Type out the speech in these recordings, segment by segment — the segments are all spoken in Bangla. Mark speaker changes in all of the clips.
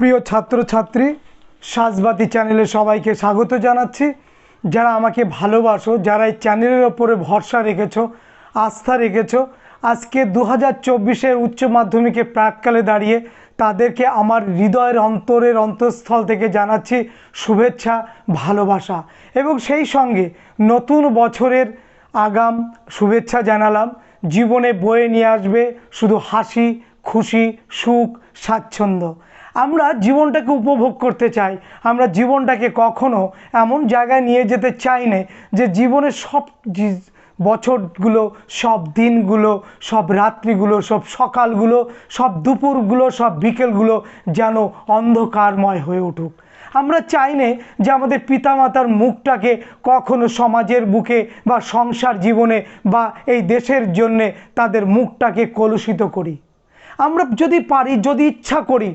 Speaker 1: প্রিয় ছাত্রছাত্রী, সাজবাতি চ্যানেলে সবাইকে স্বাগত জানাচ্ছি। যারা আমাকে ভালোবাসো, যারা এই চ্যানেলের ওপরে ভরসা রেখেছো, আস্থা রেখেছো, আজকে দু হাজার চব্বিশের উচ্চ মাধ্যমিকে প্রাককালে দাঁড়িয়ে তাদেরকে আমার হৃদয়ের অন্তরের অন্তঃস্থল থেকে জানাচ্ছি শুভেচ্ছা, ভালোবাসা। এবং সেই সঙ্গে নতুন বছরের আগাম শুভেচ্ছা জানালাম। জীবনে বয়ে নিয়ে আসবে শুধু হাসি, খুশি, সুখ, স্বাচ্ছন্দ্য। আমরা জীবনটাকে উপভোগ করতে চাই। আমরা জীবনটাকে কখনো এমন জায়গায় নিয়ে যেতে চাই না যে জীবনের সব বছরগুলো, সব দিনগুলো, সব রাত্রিগুলো, সব সকালগুলো, সব দুপুরগুলো, সব বিকেলগুলো যেন অন্ধকারময় হয়ে উঠুক। আমরা চাই নে যে আমাদের পিতামাতার মুখটাকে কখনো সমাজের বুকে বা সংসার জীবনে বা এই দেশের জন্যে তাদের মুখটাকে কলুষিত করি। আমরা যদি পারি, যদি ইচ্ছা করি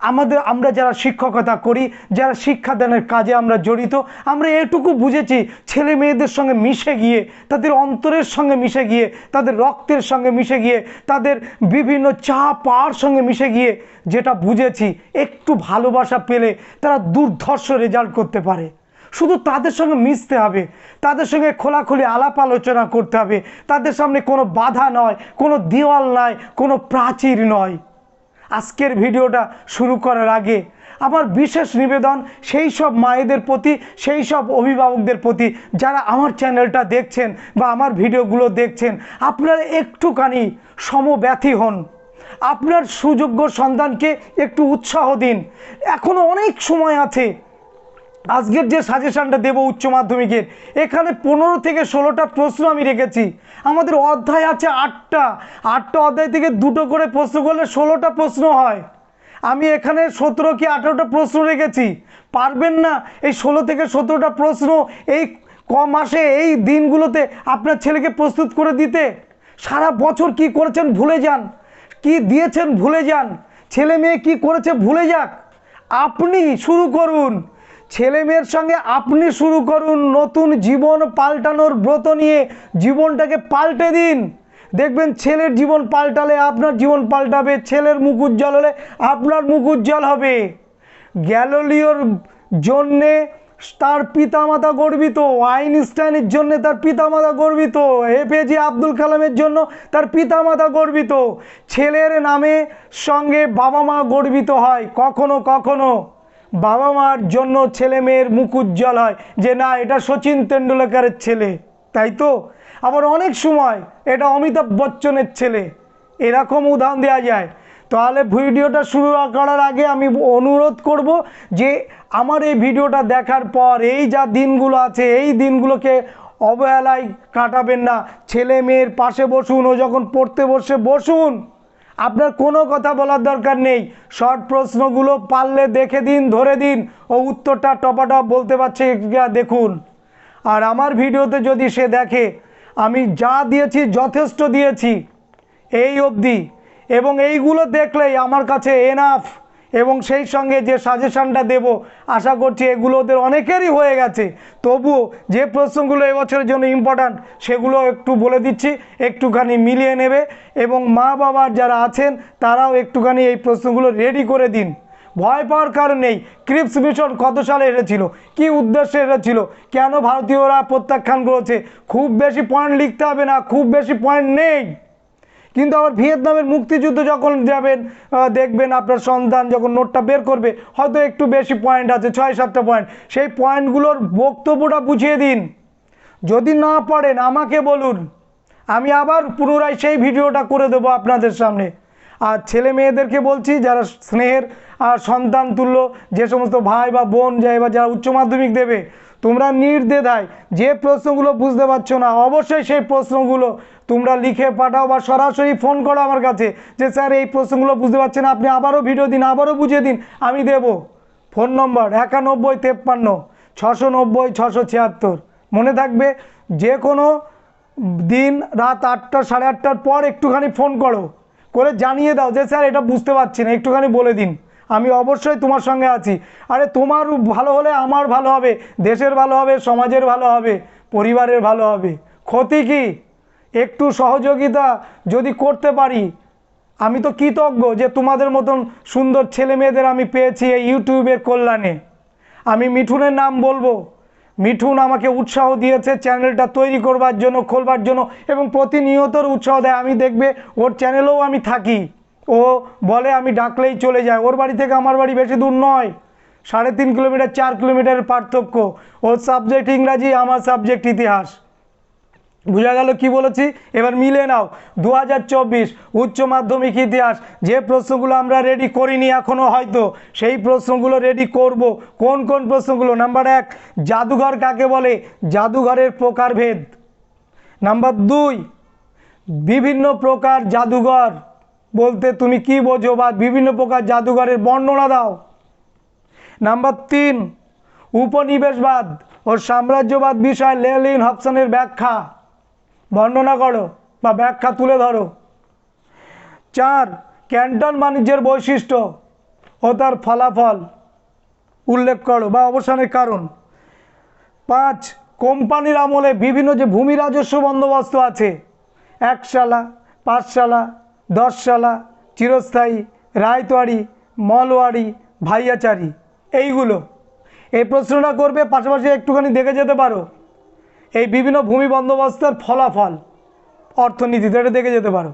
Speaker 1: আমাদের, আমরা যারা শিক্ষকতা করি, যারা শিক্ষাদানের কাজে আমরা জড়িত, আমরা এটুকু বুঝেছি, ছেলে মেয়েদের সঙ্গে মিশে গিয়ে, তাদের অন্তরের সঙ্গে মিশে গিয়ে, তাদের রক্তের সঙ্গে মিশে গিয়ে, তাদের বিভিন্ন চা পাওয়ার সঙ্গে মিশে গিয়ে যেটা বুঝেছি, একটু ভালোবাসা পেলে তারা দুর্ধর্ষ রেজাল্ট করতে পারে। শুধু তাদের সঙ্গে মিশতে হবে, তাদের সঙ্গে খোলাখুলি আলাপ আলোচনা করতে হবে, তাদের সামনে কোনো বাধা নয়, কোনো দেওয়াল নয়, কোনো প্রাচীর নয়। আজকের ভিডিওটা শুরু করার আগে আমার বিশেষ নিবেদন, সেই সব মায়েদের প্রতি, সেই সব অভিভাবকদের প্রতি, যারা আমার চ্যানেলটা দেখছেন বা আমার ভিডিওগুলো দেখছেন, আপনারা একটুখানি সমব্যথী হন। আপনার সুযোগ্য সন্তানকে একটু উৎসাহ দিন। এখনও অনেক সময় আছে। আজকের যে সাজেশনটা দেবো উচ্চ মাধ্যমিকের, এখানে পনেরো থেকে ষোলোটা প্রশ্ন আমি রেখেছি। আমাদের অধ্যায় আছে আটটা। আটটা অধ্যায় থেকে দুটো করে প্রশ্ন করলে ষোলোটা প্রশ্ন হয়। আমি এখানে সতেরো কি আঠেরোটা প্রশ্ন রেখেছি। পারবেন না এই ষোলো থেকে সতেরোটা প্রশ্ন এই ক মাসে, এই দিনগুলোতে আপনার ছেলেকে প্রস্তুত করে দিতে। সারা বছর কি করেছেন ভুলে যান। কি দিয়েছেন ভুলে যান। ছেলে মেয়ে কি করেছে ভুলে যাক। আপনি শুরু করুন। ছেলে মেয়ের সঙ্গে আপনি শুরু করুন নতুন জীবন পাল্টানোর ব্রত নিয়ে। জীবনটাকে পাল্টে দিন। দেখবেন ছেলের জীবন পাল্টালে আপনার জীবন পাল্টাবে, ছেলের মুখ উজ্জ্বল হলে আপনার মুখ উজ্জ্বল হবে। গ্যালোলিওর জন্যে তার পিতামাতা গর্বিত, আইনস্টাইনের জন্য তার পিতামাতা গর্বিত এপিজে আব্দুল কালামের জন্য তার পিতামাতা গর্বিত। ছেলের নামে সঙ্গে বাবা মা গর্বিত হয়, কখনো কখনো। বাবা মার জন্য ছেলে মেয়ের মুখ উজ্জ্বল হয়। যে না, এটা সচিন তেন্ডুলকারের ছেলে, তাই তো? আবার অনেক সময় এটা অমিতাভ বচ্চনের ছেলে, এরকম উদাহরণ দেওয়া যায়। তাহলে ভিডিওটা শুরু করার আগে আমি অনুরোধ করব যে, আমার এই ভিডিওটা দেখার পর এই যা দিনগুলো আছে, এই দিনগুলোকে অবহেলায় কাটাবেন না। ছেলে মেয়ের পাশে বসুন ও যখন পড়তে বসে বসুন। আপনার কোনো কথা বলার দরকার নেই। শর্ট প্রশ্নগুলো পারলে দেখে দিন, ধরে দিন ও উত্তরটা টপাটপ বলতে পারছে দেখুন। আর আমার ভিডিওতে যদি সে দেখে, আমি যা দিয়েছি যথেষ্ট দিয়েছি, এই অবধি। এবং এইগুলো দেখলেই আমার কাছে এনাফ এবং সেই সঙ্গে যে সাজেশনটা দেব, আশা করছি এগুলো ওদের অনেকেরই হয়ে গেছে। তবুও যে প্রশ্নগুলো এবছরের জন্য ইম্পর্ট্যান্ট সেগুলো একটু বলে দিচ্ছি, একটুখানি মিলিয়ে নেবে এবং মা বাবার যারা আছেন, তারাও একটুখানি এই প্রশ্নগুলো রেডি করে দিন। ভয় পাওয়ার কারণ নেই ক্রিপস মিশন কত সালে এসেছিল, কি উদ্দেশ্যে এসেছিল, কেন ভারতীয়রা প্রত্যাখ্যান করেছে, খুব বেশি পয়েন্ট লিখতে হবে না, খুব বেশি পয়েন্ট নেই। কিন্তু আবার ভিয়েতনামের মুক্তিযুদ্ধ যখন যাবেন দেখবেন আপনার সন্তান যখন নোটটা বের করবে, হয়তো একটু বেশি পয়েন্ট আছে, ছয়, সাতটা পয়েন্ট সেই পয়েন্টগুলোর বক্তব্যটা বুঝিয়ে দিন। যদি না পারেন, আমাকে বলুন। আমি আবার পুনরায় সেই ভিডিওটা করে দেবো আপনাদের সামনে। আর ছেলে মেয়েদেরকে বলছি, যারা স্নেহের আর সন্তান তুল্য, যে সমস্ত ভাই বা বোন যায় বা যারা উচ্চ মাধ্যমিক দেবে, তোমরা নির্দেধায় যে প্রশ্নগুলো বুঝতে পারছ না, অবশ্যই সেই প্রশ্নগুলো তোমরা লিখে পাঠাও বা সরাসরি ফোন করো আমার কাছে যে স্যার এই প্রশ্নগুলো বুঝতে পারছেন না, আপনি আবারও ভিডিও দিন আবারও বুঝিয়ে দিন। আমি দেব। ফোন নম্বর একানব্বই তেপ্পান্ন ছশো নব্বই ছশো ছিয়াত্তর। মনে থাকবে যে কোনো দিন রাত আটটা সাড়ে আটটার পর একটুখানি ফোন করো। করে জানিয়ে দাও যে স্যার এটা বুঝতে পারছি না একটুখানি বলে দিন। আমি অবশ্যই তোমার সঙ্গে আছি। আরে তোমার ভালো হলে আমার ভালো হবে দেশের ভালো হবে সমাজের ভালো হবে পরিবারের ভালো হবে। ক্ষতি কি? একটু সহযোগিতা যদি করতে পারি। আমি তো কৃতজ্ঞ যে তোমাদের মতন সুন্দর ছেলে মেয়েদের আমি পেয়েছি এই ইউটিউবের কল্যাণে। আমি মিঠুনের নাম বলব। মিঠুন আমাকে উৎসাহ দিয়েছে চ্যানেলটা তৈরি করবার জন্য, খোলবার জন্য এবং প্রতিনিয়তর উৎসাহ দেয়। আমি দেখবে ওর চ্যানেলেও আমি থাকি। ও বলে আমি ডাকলেই চলে যায়। ওর বাড়ি থেকে আমার বাড়ি বেশি দূর নয়। সাড়ে তিন কিলোমিটার, চার কিলোমিটারের পার্থক্য। ওর সাবজেক্ট ইংরাজি, আমার সাবজেক্ট ইতিহাস। বোঝা গেল কি বলেছি? এবার মিলে নাও। দু হাজার চব্বিশ উচ্চ মাধ্যমিক ইতিহাস, যে প্রশ্নগুলো আমরা রেডি করিনি এখনও হয়তো, সেই প্রশ্নগুলো রেডি করব। কোন কোন প্রশ্নগুলো? নাম্বার এক, জাদুঘর কাকে বলে? জাদুঘরের প্রকারভেদ। নাম্বার দুই, বিভিন্ন প্রকার জাদুঘর বলতে তুমি কি বোঝো বা বিভিন্ন প্রকার জাদুঘরের বর্ণনা দাও। নাম্বার তিন, উপনিবেশবাদ ও সাম্রাজ্যবাদ বিষয় লেলিন হবসনের ব্যাখ্যা। বর্ণনা করো বা ব্যাখ্যা তুলে ধরো। চার, ক্যান্টন বাণিজ্যের বৈশিষ্ট্য ও তার ফলাফল উল্লেখ করো বা অবসানের কারণ। পাঁচ, কোম্পানির আমলে বিভিন্ন যে ভূমি রাজস্ব বন্দোবস্ত আছে, একশালা, পাঁচশালা, দশশালা, চিরস্থায়ী, রায়তোয়ারি, মলওয়ারি, ভাইয়াচারি, এইগুলো। এই প্রশ্নটা করবে, পাশাপাশি একটুখানি দেখে যেতে পারো। এই বিভিন্ন ভূমি বন্দোবস্তের ফলাফল অর্থনীতিতে এটা দেখে যেতে পারো।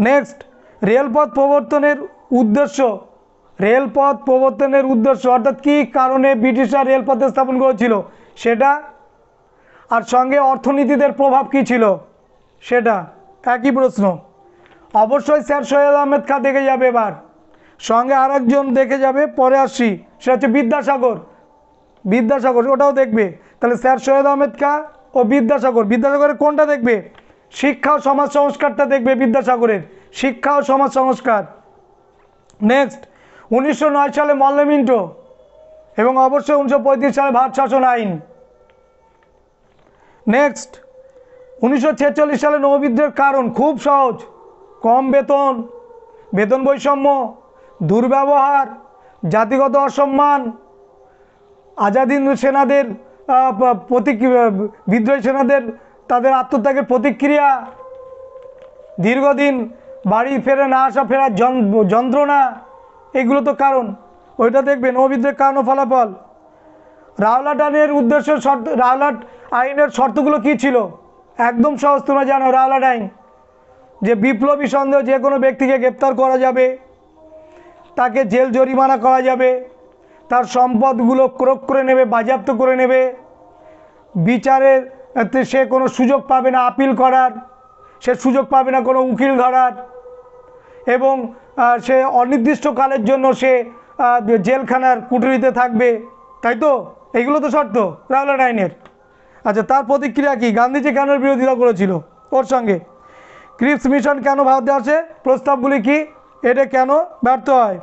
Speaker 1: নেক্সট রেলপথ প্রবর্তনের উদ্দেশ্য। রেলপথ প্রবর্তনের উদ্দেশ্য, অর্থাৎ কী কারণে ব্রিটিশরা রেলপথ স্থাপন করেছিল সেটা? আর সঙ্গে অর্থনীতিদের প্রভাব কী ছিল সেটা? একই প্রশ্ন। অবশ্যই স্যার সৈয়দ আহমেদ খা দেখে যাবে এবার। সঙ্গে আরেকজন দেখে যাবে, পরে আসছি। সেটা হচ্ছে বিদ্যাসাগর। বিদ্যাসাগর, ওটাও দেখবে। তাহলে স্যার সৈয়দ আহমেদ ও বিদ্যাসাগর, বিদ্যাসাগরের কোনটা দেখবে? শিক্ষা ও সমাজ সংস্কারটা দেখবে বিদ্যাসাগরের। শিক্ষা ও সমাজ সংস্কার। নেক্সট উনিশশো নয় সালে মল্লমিন্টো এবং অবশ্যই উনিশশো পঁয়ত্রিশ সালে ভারত শাসন আইন। নেক্সট উনিশশো ছেচল্লিশ সালে নববিদ্রোহের কারণ খুব সহজ। কম বেতন বেতন বৈষম্য, দুর্ব্যবহার, জাতিগত অসম্মান, আজাদ হিন্দ সেনাদের বিদ্রোহী সেনাদের, তাদের আত্মত্যাগের প্রতিক্রিয়া। দীর্ঘদিন বাড়ি ফেরে না আসা, ফেরার যন- যন্ত্রণা, এগুলো তো কারণ। ওইটা দেখবেন নববিদ্রোহের কারণ ফলাফল। রাওলাট আইনের উদ্দেশ্য শর্ত, রাওলাট আইনের শর্তগুলো কী ছিল? একদম সহজ তোমরা জানো, রাওলাট আইন। যে বিপ্লবী সন্দেহ যে কোনো ব্যক্তিকে গ্রেপ্তার করা যাবে, তাকে জেল জরিমানা করা যাবে তার সম্পদগুলো ক্রোক করে নেবে, বাজেয়াপ্ত করে নেবে। বিচারের সে কোনো সুযোগ পাবে না আপিল করার, সে সুযোগ পাবে না কোনো উকিল ধরার এবং সে অনির্দিষ্টকালের জন্য সে জেলখানার কুটুরিতে থাকবে। তাই তো? এইগুলো তো শর্ত রাওলাট আইনের। আচ্ছা তার প্রতিক্রিয়া কি? গান্ধীজি কেন বিরোধিতা করেছিল ওর সঙ্গে? ক্রিপস মিশন কেন ভারতে আসে? প্রস্তাবগুলি কি? এটা কেন ব্যর্থ হয়?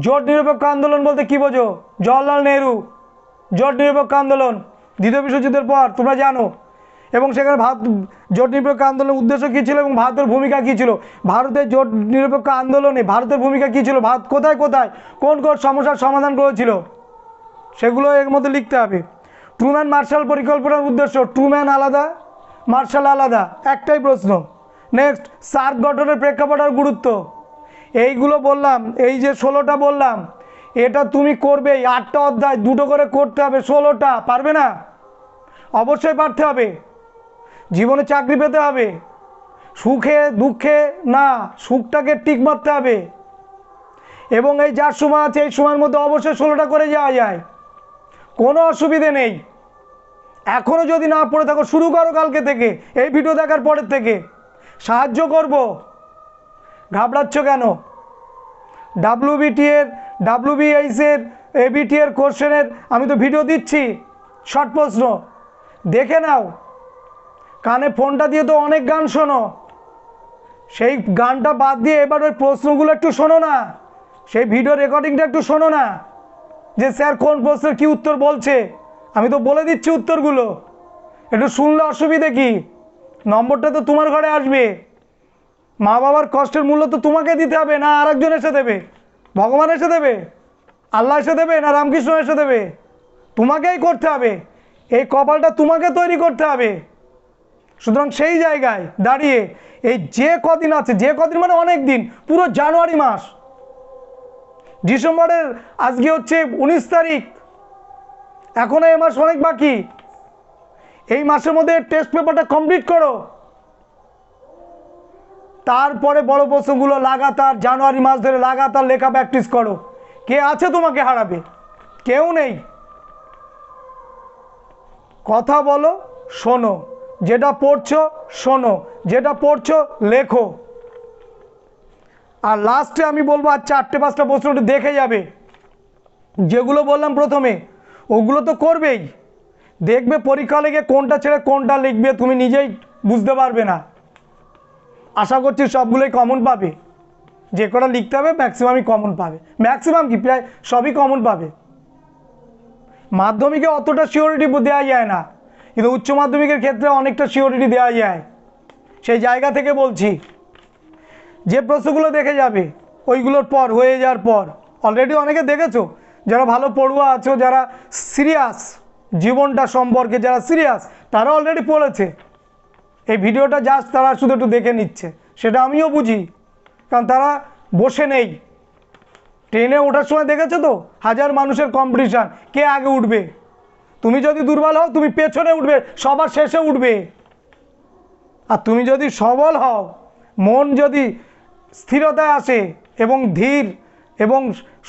Speaker 1: জোট নিরপেক্ষ আন্দোলন বলতে কী বোঝো? জওয়াহরলাল নেহরু, জোট নিরপেক্ষ আন্দোলন। দ্বিতীয় বিশ্বযুদ্ধের পর, তোমরা জানো। এবং সেখানে ভারত, জোট নিরপেক্ষ আন্দোলনের উদ্দেশ্য কী ছিল এবং ভারতের ভূমিকা কী ছিল? ভারতের জোট নিরপেক্ষ আন্দোলনে ভারতের ভূমিকা কী ছিল? ভারত কোথায় কোথায়, কোন কোন সমস্যার সমাধান করেছিল? সেগুলো এর মধ্যে লিখতে হবে। ট্রুম্যান মার্শাল পরিকল্পনার উদ্দেশ্য, ট্রুম্যান আলাদা, মার্শাল আলাদা? একটাই প্রশ্ন। নেক্সট, সার্ক গঠনের প্রেক্ষাপট আর গুরুত্ব। এইগুলো বললাম, এই যে ষোলোটা বললাম, এটা তুমি করবে আটটা অধ্যায়, দুটো করে করতে হবে, ষোলোটা, পারবে না? অবশ্যই পারতে হবে। জীবনে চাকরি পেতে হবে। সুখে, দুঃখে না, সুখটাকে টিক মারতে হবে। এবং এই যার সময় আছে, এই সময়ের মধ্যে অবশ্যই ষোলোটা করে যাওয়া যায়। কোনো অসুবিধে নেই। এখনও যদি না পড়ে থাকো, শুরু করো কালকে থেকে। এই ভিডিও দেখার পরের থেকে। সাহায্য করব। ঘাবড়াচ্ছ কেন? এর ডাব্লিউবিএইচ এর এবিটি এর কোশ্চেনের আমি তো ভিডিও দিচ্ছি। শর্ট প্রশ্ন। দেখে নাও। কানে ফোনটা দিয়ে তো অনেক গান শোনো। সেই গানটা বাদ দিয়ে এবার ওই প্রশ্নগুলো একটু শোনো না। সেই ভিডিও রেকর্ডিংটা একটু শোনো না। যে স্যার কোন প্রশ্নের কী উত্তর বলছে? আমি তো বলে দিচ্ছি উত্তরগুলো। একটু শুনলে অসুবিধে কি? নম্বরটা তো তোমার ঘরে আসবে। মা বাবার কষ্টের মূল্য তো তোমাকে দিতে হবে না আরেকজন এসে দেবে। ভগবান এসে দেবে, আল্লাহ এসে দেবে না রামকৃষ্ণ এসে দেবে। তোমাকেই করতে হবে, এই কপালটা তোমাকে তৈরি করতে হবে। সুতরাং সেই জায়গায় দাঁড়িয়ে এই যে কদিন আছে, যে কদিন মানে অনেক দিন, পুরো জানুয়ারি মাস। ডিসেম্বরের আজকে হচ্ছে উনিশ তারিখ। এখনও এ মাস অনেক বাকি। এই মাসের মধ্যে টেস্ট পেপারটা কমপ্লিট করো। তারপরে বড় প্রশ্নগুলো লাগাতার জানুয়ারি মাস ধরে লাগাতার লেখা প্র্যাকটিস করো। কে আছে তোমাকে হারাবে? কেউ নেই। কথা বলো, শোনো। যেটা পড়ছো, শোনো। যেটা পড়ছো, লেখো। আর লাস্টে আমি বলব, আর চারটে পাঁচটা প্রশ্ন একটু দেখে যাবে। যেগুলো বললাম প্রথমে, ওগুলো তো করবেই। দেখবে পরীক্ষা লেগে কোনটা ছেড়ে কোনটা লিখবে তুমি নিজেই বুঝতে পারবে না। আশা করছি সবগুলোই কমন পাবে। যে কটা লিখতে হবে ম্যাক্সিমামই কমন পাবে। ম্যাক্সিমাম কি? প্রায় সবই কমন পাবে। মাধ্যমিকে অতটা সিওরিটি দেওয়া যায় না, কিন্তু উচ্চ মাধ্যমিকের ক্ষেত্রে অনেকটা সিওরিটি দেওয়া যায়। সেই জায়গা থেকে বলছি, যে প্রশ্নগুলো দেখে যাবে, ওইগুলোর পর, হয়ে যাওয়ার পর। অলরেডি অনেকে দেখেছ, যারা ভালো পড়ুয়া আছো, যারা সিরিয়াস জীবনটা সম্পর্কে যারা সিরিয়াস তারা অলরেডি পড়েছে। এই ভিডিওটা জাস্ট তারা শুধু একটু দেখে নিচ্ছে। সেটা আমিও বুঝি, কারণ তারা বসে নেই। ট্রেনে ওঠার সময় দেখেছ তো? হাজার মানুষের কম্পিটিশান কে আগে উঠবে? তুমি যদি দুর্বল হও, তুমি পেছনে উঠবে, সবার শেষে উঠবে। আর তুমি যদি সবল হও, মন যদি স্থিরতায় আসে এবং ধীর এবং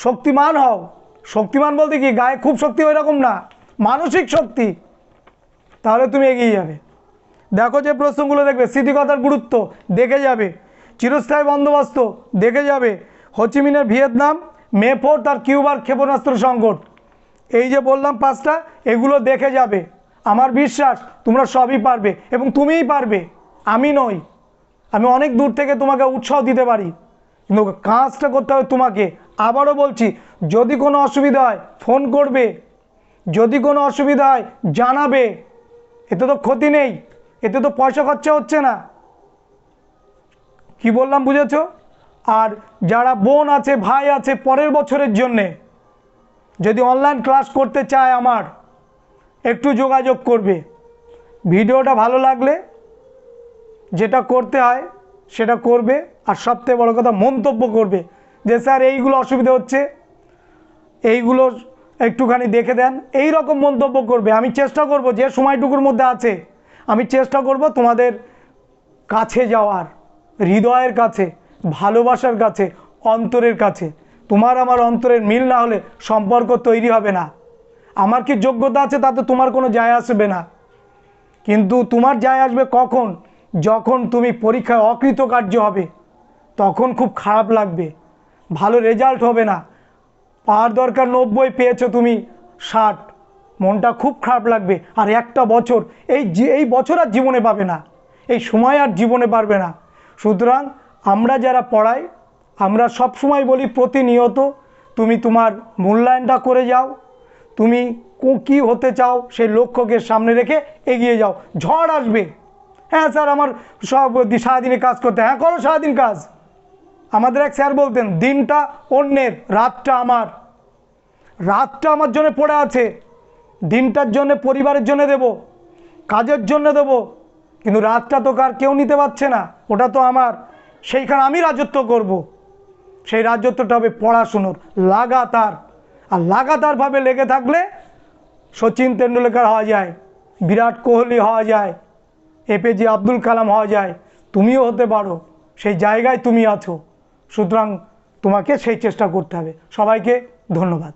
Speaker 1: শক্তিমান হও, শক্তিমান বলতে কি? গায়ে খুব শক্তি ওই রকম না, মানসিক শক্তি, তাহলে তুমি এগিয়ে যাবে। দেখো যে প্রশ্নগুলো দেখবে, স্মৃতিকথার গুরুত্ব, দেখে যাবে। চিরস্থায়ী বন্দোবস্ত, দেখে যাবে। হোচিমিনের ভিয়েতনাম, মে ফোর তার কিউবার ক্ষেপণাস্ত্র সংকট। এই যে বললাম পাঁচটা, এগুলো দেখে যাবে। আমার বিশ্বাস, তোমরা সবই পারবে এবং তুমিই পারবে। আমি নই। আমি অনেক দূর থেকে তোমাকে উৎসাহ দিতে পারি। কিন্তু কাজটা করতে হবে তোমাকে। আবারও বলছি, যদি কোনো অসুবিধা হয়, ফোন করবে। যদি কোনো অসুবিধা হয়, জানাবে। এতে তো ক্ষতি নেই। এতে তো পয়সা খরচা হচ্ছে না। কি বললাম বুঝেছ? আর যারা বোন আছে, ভাই আছে, পরের বছরের জন্যে যদি অনলাইন ক্লাস করতে চায় আমার, একটু যোগাযোগ করবে। ভিডিওটা ভালো লাগলে যেটা করতে হয় সেটা করবে, আর সবথেকে বড় কথা মন্তব্য করবে যে, স্যার, এইগুলো অসুবিধা হচ্ছে, এইগুলো একটুখানি দেখে দেন। এই রকম মন্তব্য করবে। আমি চেষ্টা করব যে, সময়টুকুর মধ্যে আছে আমি চেষ্টা করব তোমাদের কাছে যাওয়ার, হৃদয়ের কাছে, ভালোবাসার কাছে, অন্তরের কাছে। তোমার আমার অন্তরের মিল না হলে সম্পর্ক তৈরি হবে না। আমার কি যোগ্যতা আছে তাতে তোমার কোনো যায় আসবে না। কিন্তু তোমার যায় আসবে কখন? যখন তুমি পরীক্ষায় অকৃতকার্য হবে, তখন খুব খারাপ লাগবে। ভালো রেজাল্ট হবে না। পাওয়ার দরকার নব্বই, পেয়েছ তুমি ষাট। মনটা খুব খারাপ লাগবে। আর একটা বছর, এই এই বছর আর জীবনে পাবে না। এই সময় আর জীবনে পারবে না। সুতরাং আমরা যারা পড়াই, আমরা সব সময় বলি প্রতিনিয়ত, তুমি তোমার মূল্যায়নটা করে যাও। তুমি কো- হতে চাও সেই লক্ষ্যকে সামনে রেখে এগিয়ে যাও। ঝড় আসবে। হ্যাঁ স্যার, আমার সব সারাদিনে কাজ করতে হ্যাঁ করো সারাদিন কাজ। আমাদের এক স্যার বলতেন, দিনটা অন্যের, রাতটা আমার। রাতটা আমার জন্য পড়ে আছে। দিনটার জন্য, পরিবারের জন্য দেব, কাজের জন্য দেব, কিন্তু রাতটা তো কার কেউ নিতে পারছে না, ওটা তো আমার। সেইখানে আমি রাজত্ব করব। সেই রাজত্বটা হবে পড়াশুনোর, লাগাতার। আর লাগাতারভাবে লেগে থাকলে সচিন তেন্ডুলকার হওয়া যায়, বিরাট কোহলি হওয়া যায় এপিজে আব্দুল কালাম হওয়া যায়, তুমিও হতে পারো, সেই জায়গায় তুমি আছো। সুতরাং তোমাকে সেই চেষ্টা করতে হবে। সবাইকে ধন্যবাদ।